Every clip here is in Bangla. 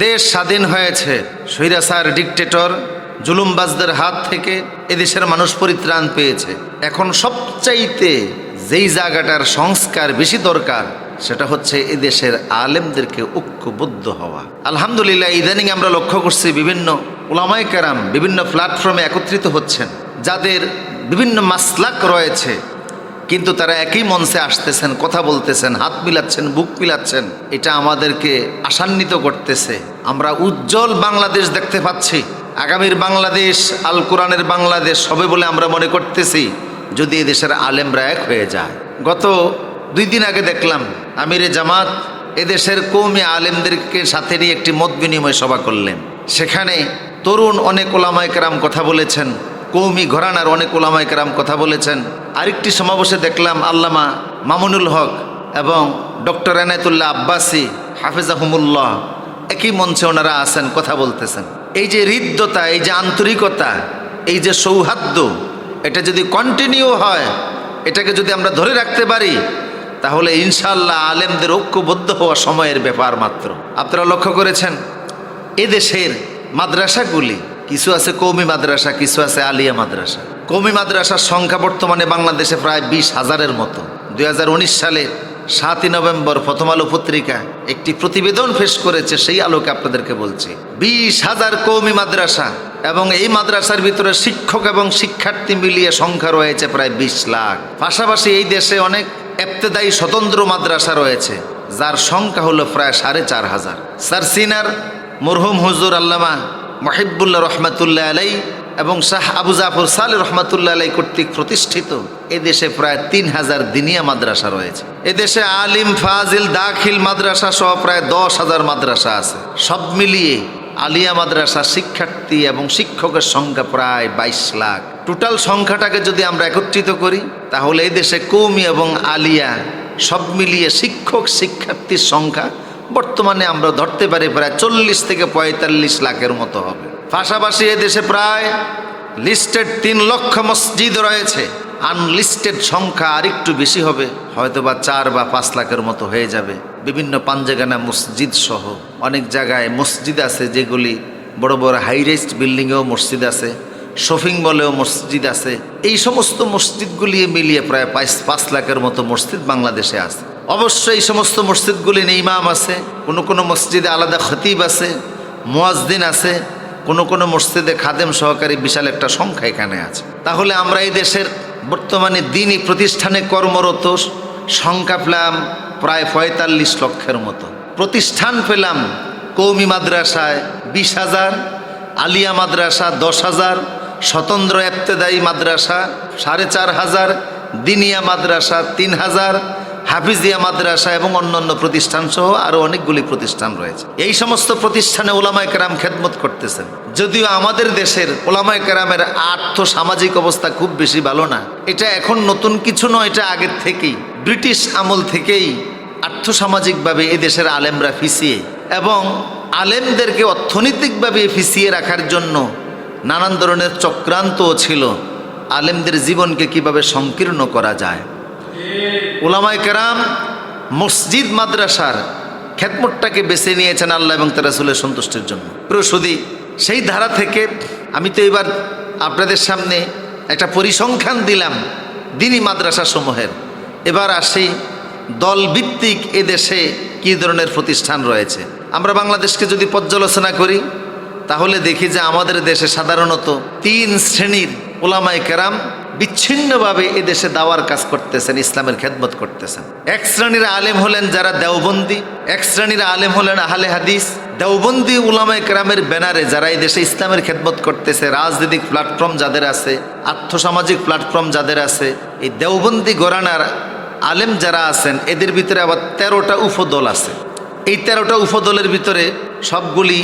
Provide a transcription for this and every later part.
দেশ স্বাধীন হয়েছে স্বৈরাচার ডিকটেটর, জুলুমবাজদের হাত থেকে এদেশের মানুষ পরিত্রাণ পেয়েছে। এখন সবচাইতে যেই জায়গাটার সংস্কার বেশি দরকার, সেটা হচ্ছে এদেশের আলেমদেরকে ঐক্যবদ্ধ হওয়া। আলহামদুলিল্লাহ, ইদানিং আমরা লক্ষ্য করছি বিভিন্ন ওলামাই কেরাম বিভিন্ন প্ল্যাটফর্মে একত্রিত হচ্ছেন, যাদের বিভিন্ন মাসলাক রয়েছে। কিন্তু তারা একই মঞ্চে আসতেছেন, কথা বলতেছেন, হাত মিলাচ্ছেন, বুক মিলাচ্ছেন। এটা আমাদেরকে আশান্বিত করতেছে। আমরা উজ্জ্বল বাংলাদেশ দেখতে পাচ্ছি। আগামীর বাংলাদেশ, আল কোরআনের বাংলাদেশ হবে বলে আমরা মনে করতেছি, যদি এদেশের আলেমরা এক হয়ে যায়। গত দুই দিন আগে দেখলাম, আমিরে জামাত এদেশের কৌমি আলেমদেরকে সাথে নিয়ে একটি মত বিনিময় সভা করলেন। সেখানে তরুণ অনেক ওলামাইকেরাম কথা বলেছেন, কৌমি ঘরানার অনেক ওলামাইকেরাম কথা বলেছেন। আরেকটি সমাবেশে দেখলাম আল্লামা মামুনুল হক এবং ডক্টর এনায়তুল্লাহ আব্বাসি হাফেজাহুমুল্লাহ। একই মঞ্চে ওনারা আছেন, কথা বলতেছেন। এই যে হৃদ্যতা, এই যে আন্তরিকতা, এই যে সৌহার্দ্য, এটা যদি কন্টিনিউ হয়, এটাকে যদি আমরা ধরে রাখতে পারি, তাহলে ইনশাল্লাহ আলেমদের ঐক্যবদ্ধ হওয়া সময়ের ব্যাপার মাত্র। আপনারা লক্ষ্য করেছেন? এদেশের মাদ্রাসাগুলি, কিছু আছে কৌমি মাদ্রাসা, কিছু আছে আলিয়া মাদ্রাসা। কৌমি মাদ্রাসার সংখ্যা বর্তমানে বাংলাদেশে প্রায় বিশ হাজারের মতো। দুই হাজার উনিশ সালে সাতই নভেম্বর প্রথম আলো পত্রিকা একটি প্রতিবেদন পেশ করেছে, সেই আলোকে আপনাদেরকে বলছি। বিশ হাজার কৌমি মাদ্রাসা এবং এই মাদ্রাসার ভিতরে শিক্ষক এবং শিক্ষার্থী মিলিয়ে সংখ্যা রয়েছে প্রায় বিশ লাখ। পাশাপাশি এই দেশে অনেক এপ্তেদায়ী স্বতন্ত্র মাদ্রাসা রয়েছে, যার সংখ্যা হলো প্রায় সাড়ে চার হাজার। স্যার সিনার মরহুম হুজুর আল্লামা মহিবুল্লাহ রহমাতুল্লাহ আলাই এবং শাহ আবু জাফর সাল রহমাতুল্লাহ আলাই কর্তৃক প্রতিষ্ঠিত। এদেশে প্রায় তিন হাজার দিনিয়া মাদ্রাসা রয়েছে। এদেশে আলিম, ফাজিল, দাখিল মাদ্রাসা সহ প্রায় দশ হাজার মাদ্রাসা আছে। সব মিলিয়ে আলিয়া মাদ্রাসা শিক্ষার্থী এবং শিক্ষকের সংখ্যা প্রায় বাইশ লাখ। টোটাল সংখ্যাটাকে যদি আমরা একত্রিত করি, তাহলে এই দেশে কৌমি এবং আলিয়া সব মিলিয়ে শিক্ষক শিক্ষার্থীর সংখ্যা বর্তমানে আমরা ধরতে পারি প্রায় চল্লিশ থেকে পঁয়তাল্লিশ লাখের মতো হবে। পাশাপাশি এদেশে প্রায় লিস্টেড তিন লক্ষ মসজিদ রয়েছে। আনলিস্টেড সংখ্যা আরেকটু বেশি হবে হয়তো বা চার বা পাঁচ লাখের মতো হয়ে যাবে। বিভিন্ন পাঞ্জাগানা মসজিদ সহ অনেক জায়গায় মসজিদ আছে যেগুলি বড় বড় হাইরাইজড বিল্ডিংয়েও মসজিদ আছে শপিং মলেও মসজিদ আছে। এই সমস্ত মসজিদগুলি মিলিয়ে প্রায় পাঁচ পাঁচ লাখের মতো মসজিদ বাংলাদেশে আছে। অবশ্যই এই সমস্ত মসজিদগুলি ইমাম আছে, কোনো কোনো মসজিদে আলাদা খতিব আছে মুয়াজদিন আছে কোনো কোনো মসজিদে খাদেম সহকারী বিশাল একটা সংখ্যা এখানে আছে। তাহলে আমরা এই দেশের বর্তমানে দিনই প্রতিষ্ঠানে কর্মরত, সংখ্যা পেলাম প্রায় পঁয়তাল্লিশ লক্ষের মতো। প্রতিষ্ঠান পেলাম কৌমি মাদ্রাসায় বিশ হাজার, আলিয়া মাদ্রাসা দশ হাজার, স্বতন্ত্র এপ্তেদায়ী মাদ্রাসা সাড়ে চার হাজার, দিনিয়া মাদ্রাসা তিন হাজার হাফিজিয়া মাদ্রাসা এবং অন্যান্য প্রতিষ্ঠান সহ আরও অনেকগুলি প্রতিষ্ঠান রয়েছে। এই সমস্ত প্রতিষ্ঠানে ওলামায় কেরাম খেদমত করতেছেন। যদিও আমাদের দেশের ওলামায় কেরামের আর্থ সামাজিক অবস্থা খুব বেশি ভালো না, এটা এখন নতুন কিছু নয়, এটা আগের থেকেই। ব্রিটিশ আমল থেকেই আর্থসামাজিকভাবে এদেশের আলেমরা ফিসিয়ে এবং আলেমদেরকে অর্থনৈতিকভাবে ফিসিয়ে রাখার জন্য নানান ধরনের চক্রান্তও ছিল। আলেমদের জীবনকে কীভাবে সংকীর্ণ করা যায়? ওলামায় কেরাম মসজিদ মাদ্রাসার খেদমতটাকে বেছে নিয়েছেন আল্লাহ এবং তার রাসুলের সন্তুষ্টির জন্য। প্রসুদি সেই ধারা থেকে আমি তো এবার আপনাদের সামনে একটা পরিসংখ্যান দিলাম দিনই মাদ্রাসা সমূহের এবার আসি দলভিত্তিক এদেশে কী ধরনের প্রতিষ্ঠান রয়েছে। আমরা বাংলাদেশকে যদি পর্যালোচনা করি, তাহলে দেখি যে আমাদের দেশে সাধারণত তিন শ্রেণির ওলামাই কেরাম বিচ্ছিন্নভাবে এদেশে দাওয়ার কাজ করতেছেন, ইসলামের খেদমত করতেছেন। এক শ্রেণির আলেম হলেন যারা দেওবন্দি, এক শ্রেণির আলেম হলেন আহলে হাদিস। দেওবন্দি উলামাই কেরামের ব্যানারে যারা এই দেশে ইসলামের খেদমত করতেছে, রাজনৈতিক প্ল্যাটফর্ম যাদের আছে, আর্থসামাজিক প্ল্যাটফর্ম যাদের আছে, এই দেওবন্দি গোরানার আলেম যারা আছেন, এদের ভিতরে আবার তেরোটা উপদল আছে। এই তেরোটা উপদলের ভিতরে সবগুলি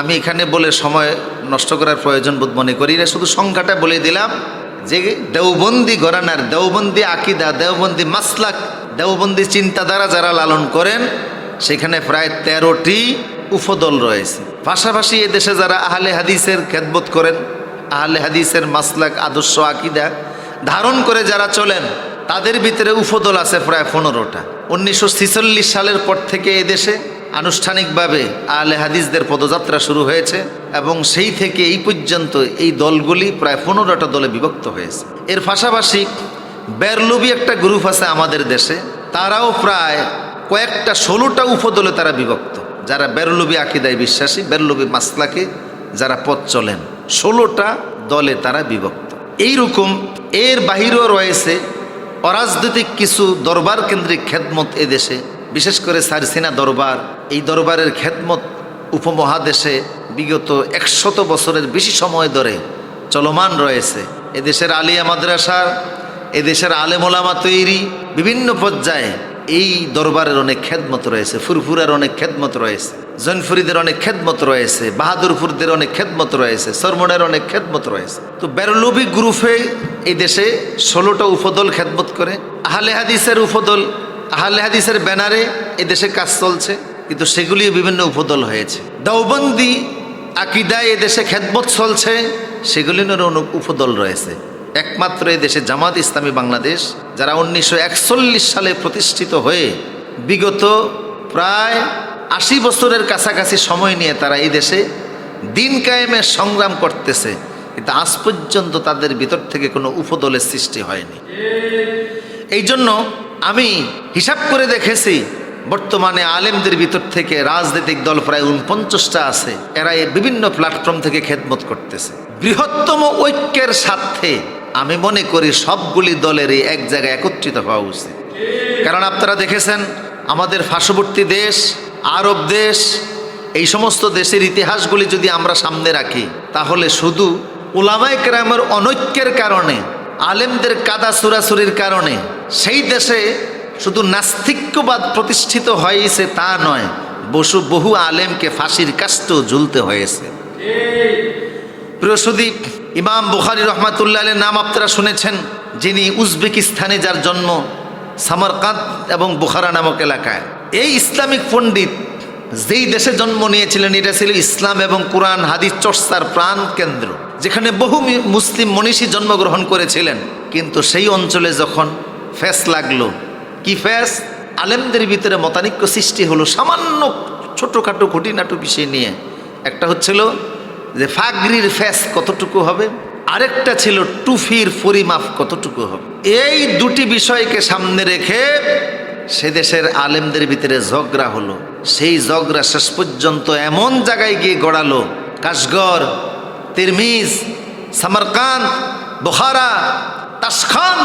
আমি এখানে বলে সময় নষ্ট করার প্রয়োজন বোধ মনে করি না, শুধু সংখ্যাটা বলে দিলাম। যে দেওবন্দি গরানার দেওবন্দি আকিদা, দেওবন্দি মাসলাক, দেওবন্দি চিন্তাধারা যারা লালন করেন, সেখানে প্রায় তেরোটি উপদল রয়েছে। পাশাপাশি এদেশে যারা আহলে হাদিসের খেদমত করেন, আহলে হাদিসের মাসলাক, আদর্শ আকিদা ধারণ করে যারা চলেন, তাদের ভিতরে উপদল আছে প্রায় পনেরোটা। উনিশশো সালের পর থেকে এদেশে আনুষ্ঠানিকভাবে আলে হাদিসদের পদযাত্রা শুরু হয়েছে এবং সেই থেকে এই পর্যন্ত এই দলগুলি প্রায় পনেরোটা দলে বিভক্ত হয়েছে। এর পাশাপাশি বেরলুবি একটা গ্রুপ আছে আমাদের দেশে, তারাও প্রায় কয়েকটা ষোলোটা উপদলে তারা বিভক্ত। যারা বেরলুবি আকিদায় বিশ্বাসী, বেরলুবি মাসলাকে যারা পথ চলেন, ষোলোটা দলে তারা বিভক্ত। এইরকম এর বাহিরেও রয়েছে অরাজনৈতিক কিছু দরবার কেন্দ্রিক খেদমত এদেশে বিশেষ করে সারসিনা দরবার এই দরবারের খেদমত উপমহাদেশে বিগত একশত বছরের বেশি সময় ধরে চলমান রয়েছে। এদেশের আলিয়া মাদ্রাসার, এদেশের আলেমোলামা তৈরি, বিভিন্ন পর্যায়ে এই দরবারের অনেক খেদমত রয়েছে, ফুরফুরের অনেক খেদমত রয়েছে, জৈনফুরিদের অনেক খেদমত রয়েছে, বাহাদুরপুরদের অনেক খেদমত রয়েছে, সরমনের অনেক খেদমত রয়েছে। তো বেরলবি গ্রুপে এই দেশে ষোলোটা উপদল খেদমত করে, আহলে হাদিসের উপদল, আহলে হাদিসের ব্যানারে এই দেশে কাজ চলছে। কিন্তু সেগুলিও বিভিন্ন উপদল হয়েছে। দাওবন্দি, আকিদায় এদেশে খেদমত চলছে সেগুলির উপদল রয়েছে। একমাত্র দেশে জামাত ইসলামী বাংলাদেশ, যারা উনিশশো একচল্লিশ সালে প্রতিষ্ঠিত হয়ে বিগত প্রায় আশি বছরের কাছাকাছি সময় নিয়ে তারা এই দেশে দিন কায়েমের সংগ্রাম করতেছে, কিন্তু আজ পর্যন্ত তাদের ভিতর থেকে কোনো উপদলের সৃষ্টি হয়নি। এই জন্য আমি হিসাব করে দেখেছি বর্তমানে আলেমদের ভিতর থেকে রাজনৈতিক দল প্রায় উনপঞ্চাশটা আছে। এরা বিভিন্ন প্ল্যাটফর্ম থেকে খেদমত করতেছে। বৃহত্তম ঐক্যের স্বার্থে আমি মনে করি সবগুলি দলেরই এক জায়গায় একত্রিত হওয়া উচিত। কারণ আপনারা দেখেছেন, আমাদের পার্শ্ববর্তী দেশ, আরব দেশ, এই সমস্ত দেশের ইতিহাসগুলি যদি আমরা সামনে রাখি, তাহলে শুধু ওলামায় কেরামের অনৈক্যের কারণে, আলেমদের কাদা সুরাসুরির কারণে, সেই দেশে শুধু নাস্তিক্যবাদ প্রতিষ্ঠিত হয়েছে তা নয়, বসু বহু আলেমকে ফাঁসির কাষ্ট ঝুলতে হয়েছে। প্রিয়সুদীপ ইমাম বুখারি রহমাতুল্লাহ নাম আপনারা শুনেছেন, যিনি উজবেকিস্তানে যার জন্ম সামারকাঁদ এবং বুখারা নামক এলাকায়। এই ইসলামিক পণ্ডিত যেই দেশে জন্ম নিয়েছিলেন, এটা ছিল ইসলাম এবং কোরআন হাদিস চর্চার প্রাণ কেন্দ্র, যেখানে বহু মুসলিম মনীষী জন্মগ্রহণ করেছিলেন। কিন্তু সেই অঞ্চলে যখন ফেস লাগল কি আলেমদের ভিতরে মতানিক্য সৃষ্টি হলো সামান্য ছোটোখাটো খুঁটিনাটু বিষয় নিয়ে। একটা হচ্ছিল যে ফাগরির ফ্যাস কতটুকু হবে? আরেকটা ছিল টুফির পরিমাপ কতটুকু হবে? এই দুটি বিষয়কে সামনে রেখে সে দেশের আলেমদের ভিতরে ঝগড়া হলো। সেই ঝগড়া শেষ পর্যন্ত এমন জায়গায় গিয়ে গড়ালো। কাশগর তিরমিজ, সামারকান্দ, বখারা তাসখান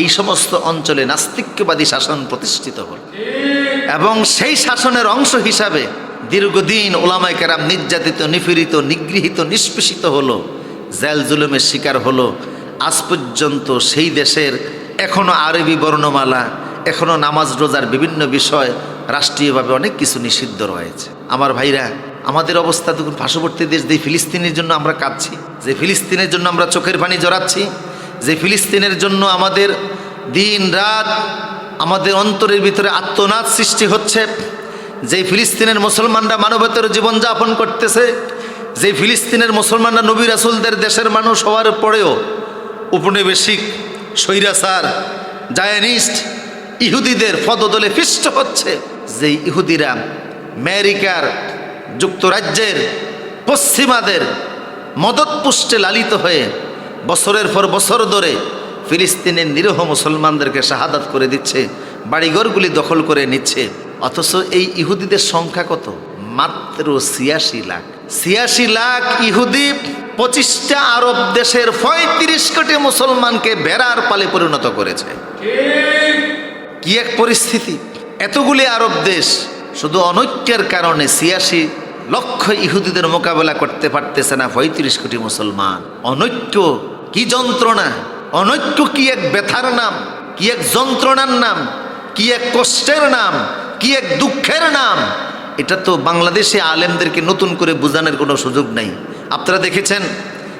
এই সমস্ত অঞ্চলে নাস্তিক্যবাদী শাসন প্রতিষ্ঠিত হল। এবং সেই শাসনের অংশ হিসাবে দীর্ঘদিন ওলামাই কেরাম নির্যাতিত, নিপীড়িত, নিগৃহীত, নিষ্পেষিত হলো। জেল জুলুমের শিকার হলো। আজ পর্যন্ত সেই দেশের এখনও আরবি বর্ণমালা এখনও নামাজ রোজার বিভিন্ন বিষয় রাষ্ট্রীয়ভাবে অনেক কিছু নিষিদ্ধ রয়েছে। আমার ভাইরা, আমাদের অবস্থা দেখুন, পার্শ্ববর্তী দেশ যে ফিলিস্তিনের জন্য আমরা কাঁদছি। যে ফিলিস্তিনের জন্য আমরা চোখের পানি জড়াচ্ছি যে ফিলিস্তিনের জন্য আমাদের দিন রাত আমাদের অন্তরের ভিতরে আত্মনাদ সৃষ্টি হচ্ছে যে ফিলিস্তিনের মুসলমানরা মানবতার জীবনযাপন করতেছে যে ফিলিস্তিনের মুসলমানরা নবী রাসুলদের দেশের মানুষ হওয়ার পরেও উপনিবেশিক, স্বৈরাচার, জায়ানিস্ট, ইহুদিদের পদদলে পিষ্ট হচ্ছে যে ইহুদিরা আমেরিকার যুক্তরাজ্যের পশ্চিমাদের মদত পুষ্টে লালিত হয়ে বছরের পর বছর ধরে ফিলিস্তিনের নিরীহ মুসলমানদেরকে শাহাদাত করে দিচ্ছে, বাড়িঘরগুলি দখল করে নিচ্ছে। অথচ এই ইহুদিদের সংখ্যা কত? মাত্র ছিয়াশি লাখ। ছিয়াশি লাখ ইহুদি পঁচিশটা আরব দেশের পঁয়ত্রিশ কোটি মুসলমানকে বেড়ার পালে পরিণত করেছে। কি এক পরিস্থিতি? এতগুলি আরব দেশ শুধু অনৈক্যের কারণে ছিয়াশি লক্ষ ইহুদিদের মোকাবেলা করতে পারতেছে না পঁয়ত্রিশ কোটি মুসলমান। অনৈক্য কি যন্ত্রণা? অনৈক্য কি এক ব্যথার নাম? কি এক যন্ত্রণার নাম? কি এক কষ্টের নাম? কি এক দুঃখের নাম? এটা তো বাংলাদেশে আলেমদেরকে নতুন করে বোঝানোর কোনো সুযোগ নাই। আপনারা দেখেছেন,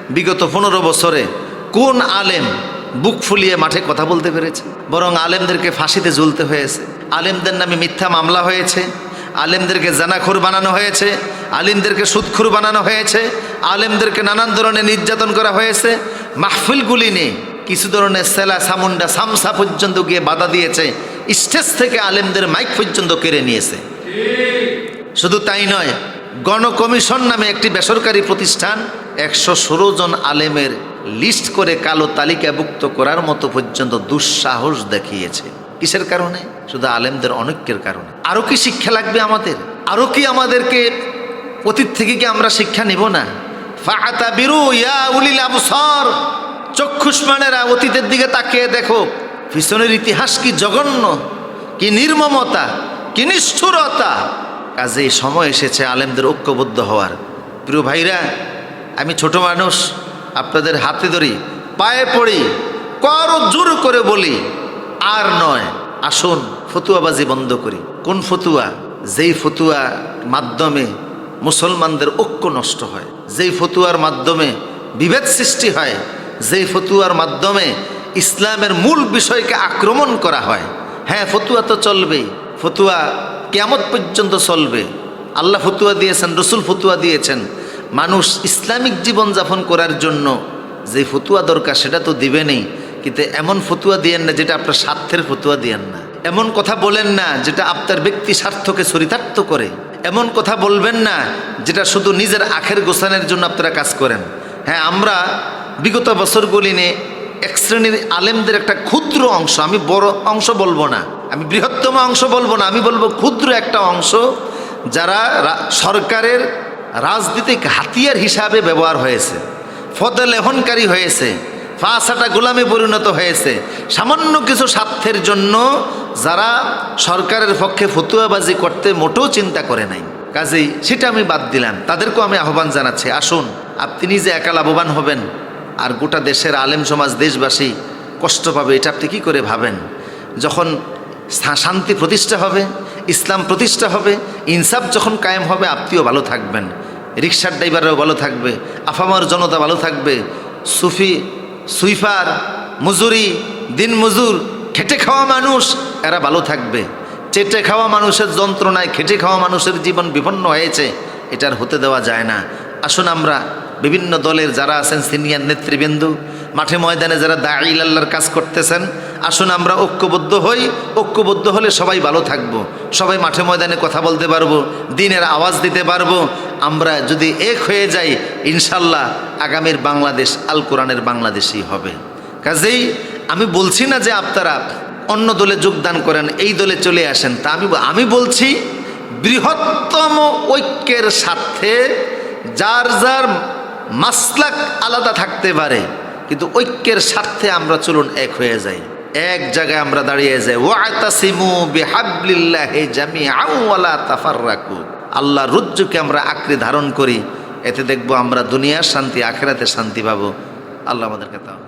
বিগত পনেরো বছরে কোন আলেম বুক ফুলিয়ে মাঠে কথা বলতে পেরেছে? বরং আলেমদেরকে ফাঁসিতে ঝুলতে হয়েছে। আলেমদের নামে মিথ্যা মামলা হয়েছে। আলেমদেরকে জানাখুর বানানো হয়েছে। আলিমদেরকে সুদখুর বানানো হয়েছে। আলেমদেরকে নানান ধরনের নির্যাতন করা হয়েছে। মাহফিলগুলি নিয়ে কিছু ধরনের সেলা সামুন্ডা সামসা পর্যন্ত গিয়ে বাধা দিয়েছে। স্টেজ থেকে আলেমদের মাইক পর্যন্ত কেড়ে নিয়েছে। শুধু তাই নয়, গণকমিশন নামে একটি বেসরকারি প্রতিষ্ঠান একশো ষোলো জন আলেমের লিস্ট করে কালো তালিকাভুক্ত করার মতো পর্যন্ত দুঃসাহস দেখিয়েছে। কিসের কারণে? শুধু আলেমদের অনৈক্যের কারণে। আরও কি শিক্ষা লাগবে আমাদের? আরও কি আমাদেরকে, অতীত থেকে কি আমরা শিক্ষা নেব না? ফাহাতা বিরু ইয়া উলিল আবসর। চক্ষুষ্মানেরা অতীতের দিকে তাকিয়ে দেখো, পিছনের ইতিহাস কি জঘন্য, কি নির্মমতা, কি নিষ্ঠুরতা। কাজে সময় এসেছে আলেমদের ঐক্যবদ্ধ হওয়ার। প্রিয় ভাইরা, আমি ছোট মানুষ, আপনাদের হাতে ধরি, পায়ে পড়ি, কর জোর করে বলি, আর নয়, আসুন, ফতুয়াবাজি বন্ধ করি। কোন ফতুয়া? যেই ফতুয়া মাধ্যমে মুসলমানদের ঐক্য নষ্ট হয়। যেই ফতুয়ার মাধ্যমে বিভেদ সৃষ্টি হয়, যেই ফতুয়ার মাধ্যমে ইসলামের মূল বিষয়কে আক্রমণ করা হয়। হ্যাঁ ফতুয়া তো চলবেই। ফতুয়া কেমত পর্যন্ত চলবে। আল্লাহ ফতুয়া দিয়েছেন, রসুল ফতুয়া দিয়েছেন। মানুষ ইসলামিক জীবনযাপন করার জন্য যে ফতুয়া দরকার, সেটা তো দিবেনই। কিন্তু এমন ফতুয়া দিয়েন না যেটা আপনার স্বার্থের ফতুয়া দিয়েন না। এমন কথা বলেন না যেটা আপনার ব্যক্তি স্বার্থকে চরিতার্থ করে। এমন কথা বলবেন না যেটা শুধু নিজের আখের গোসানের জন্য আপনারা কাজ করেন। হ্যাঁ আমরা বিগত বছরগুলি নিয়ে এক শ্রেণির আলেমদের একটা ক্ষুদ্র অংশ, আমি বড় অংশ বলব না, আমি বৃহত্তম অংশ বলব না, আমি বলব ক্ষুদ্র একটা অংশ যারা সরকারের রাজনীতিক হাতিয়ার হিসাবে ব্যবহার হয়েছে ফদে লেহনকারী হয়েছে ফাঁসাটা গোলামে পরিণত হয়েছে। সামান্য কিছু স্বার্থের জন্য যারা সরকারের পক্ষে ফতুয়াবাজি করতে মোটেও চিন্তা করে নাই। কাজেই সেটা আমি বাদ দিলাম। তাদেরকেও আমি আহ্বান জানাচ্ছি, আসুন, আপনি নিজে একা লাভবান হবেন। আর গোটা দেশের আলেম সমাজ, দেশবাসী কষ্ট পাবে, এটা আপনি কী করে ভাবেন? যখন শান্তি প্রতিষ্ঠা হবে, ইসলাম প্রতিষ্ঠা হবে, ইনসাফ যখন কায়েম হবে, আপনিও ভালো থাকবেন। রিক্সার ড্রাইভাররাও ভালো থাকবে, আফামার জনতা ভালো থাকবে, সুফি সুইফার, মজুরি, দিন মজুর, খেটে খাওয়া মানুষ, এরা ভালো থাকবে। চেটে খাওয়া মানুষের যন্ত্রণায় খেটে খাওয়া মানুষের জীবন বিপন্ন হয়েছে, এটার হতে দেওয়া যায় না। আসুন আমরা বিভিন্ন দলের যারা আছেন সিনিয়র নেতৃবৃন্দ, মাঠে ময়দানে যারা দাঁড়িয়ে আল্লাহর কাজ করতেছেন, আসুন আমরা ঐক্যবদ্ধ হই। ঐক্যবদ্ধ হলে সবাই ভালো থাকব। সবাই মাঠে ময়দানে কথা বলতে পারব, দিনের আওয়াজ দিতে পারব। আমরা যদি এক হয়ে যাই, ইনশাল্লাহ আগামীর বাংলাদেশ, আল কোরআনের বাংলাদেশই হবে। কাজেই আমি বলছি না যে আপনারা অন্য দলে যোগদান করেন, এই দলে চলে আসেন। তা আমি আমি বলছি বৃহত্তম ঐক্যের স্বার্থে যার যার মাসলাক আলাদা থাকতে পারে, কিন্তু ঐক্যের স্বার্থে আমরা চলুন এক হয়ে যাই। এক জায়গায় আমরা দাঁড়িয়ে যাই। আল্লাহ রুজ্জুকে আমরা আঁকড়ে ধারণ করি। এতে দেখব আমরা দুনিয়ার শান্তি আখেরাতে শান্তি পাবো। আল্লাহ আমাদেরকে তাও